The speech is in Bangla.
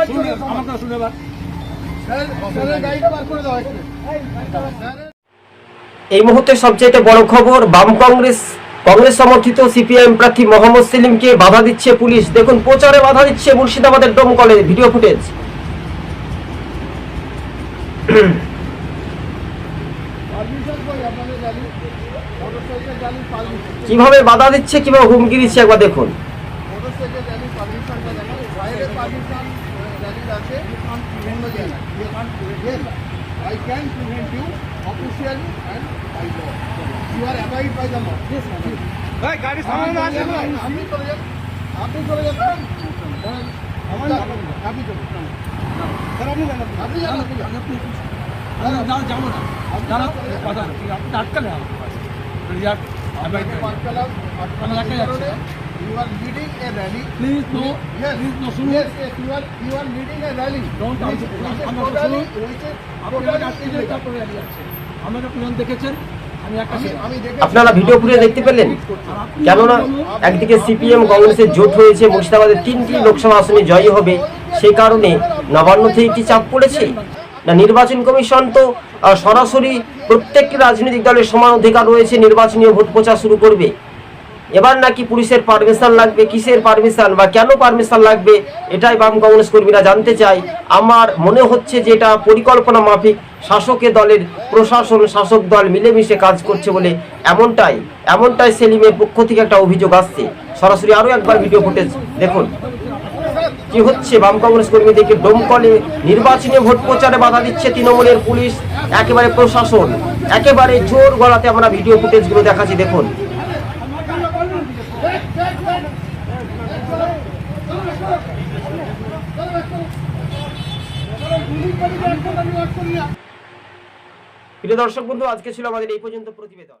শুনে এই মুহূর্তে সবচেয়ে বড় খবর বাম কংগ্রেস কংগ্রেস সমর্থিত সিপিআইএম প্রার্থী মোহাম্মদ সেলিমকে বাধা দিচ্ছে পুলিশ। দেখুন প্রচারে বাধা দিচ্ছে মুর্শিদাবাদের ডোমকলে ভিডিও ফুটেজ। কীভাবে বাধা দিচ্ছে কীভাবে হুমকি দিচ্ছে একবার দেখুন। মোটরসাইকেল গাড়ির পারমিশনটা দেখেন বাইরে পারমিশন গাড়ির আছে অন্য জায়গায় you can't prevent I can prevent you officially and by law you are abide by the law এই, গাড়ি সামনে না আসে না। আপনি চলে যান আপনি চলে যান আমার আপনি চলে যান স্যার, আপনি যান, আপনি আপনি যান আপনি যান যান। না, যাবো না। দাঁড়াও, কথা না, আপনি আটকালে আমাকে পাশে। রিয়াক্ট, আমি আপনাকে একদম- পাটকালাম আমি রাখতে যাচ্ছি। you are leading a rally Please, no, Yes, please, no, yes, yes, you are, you are leading a rally. Don't Which- answer. which is আমার totally, শুনুন। which is আপনি totally আমাকে আটকে দিয়ে illegal. তারপরে rally আছে। আমাকে প্ল্যান দেখেছেন আমি একটা আমি- আমি দেখেছি। আপনারা ভিডিও ফুটেজ দেখতে পেলেন কেননা একদিকে সিপিএম কংগ্রেসের জোট হয়েছে মুর্শিদাবাদের তিনটি লোকসভা আসনে জয়ী হবে সেই কারণে নবান্ন থেকে কি চাপ পড়েছে না নির্বাচন কমিশন তো সরাসরি প্রত্যেকটি রাজনৈতিক দলের সমান অধিকার রয়েছে নির্বাচনী ভোট প্রচার শুরু করবে এবার নাকি পুলিশের পারমিশন লাগবে, কিসের পারমিশন বা কেন পারমিশন লাগবে, এটাই বাম কংগ্রেস কর্মীরা জানতে চাই আমার মনে হচ্ছে যে এটা পরিকল্পনা মাফিক, শাসকের দলের প্রশাসন, শাসক দল মিলেমিশে কাজ করছে বলে এমনটাই এমনটাই সেলিমের পক্ষ থেকে একটা অভিযোগ আসছে। সরাসরি আরও একবার ভিডিও ফুটেজ দেখুন। কি হচ্ছে? বাম কংগ্রেস কর্মীদেরকে ডোমকলে নির্বাচনী ভোট প্রচারে বাধা দিচ্ছে তৃণমূলের পুলিশ, একেবারে প্রশাসন। একেবারে জোর গলাতে আমরা ভিডিও ফুটেজগুলো দেখাচ্ছি, দেখুন। প্রিয় দর্শক বন্ধু আজকে ছিল আমাদের এই পর্যন্ত প্রতিবেদন।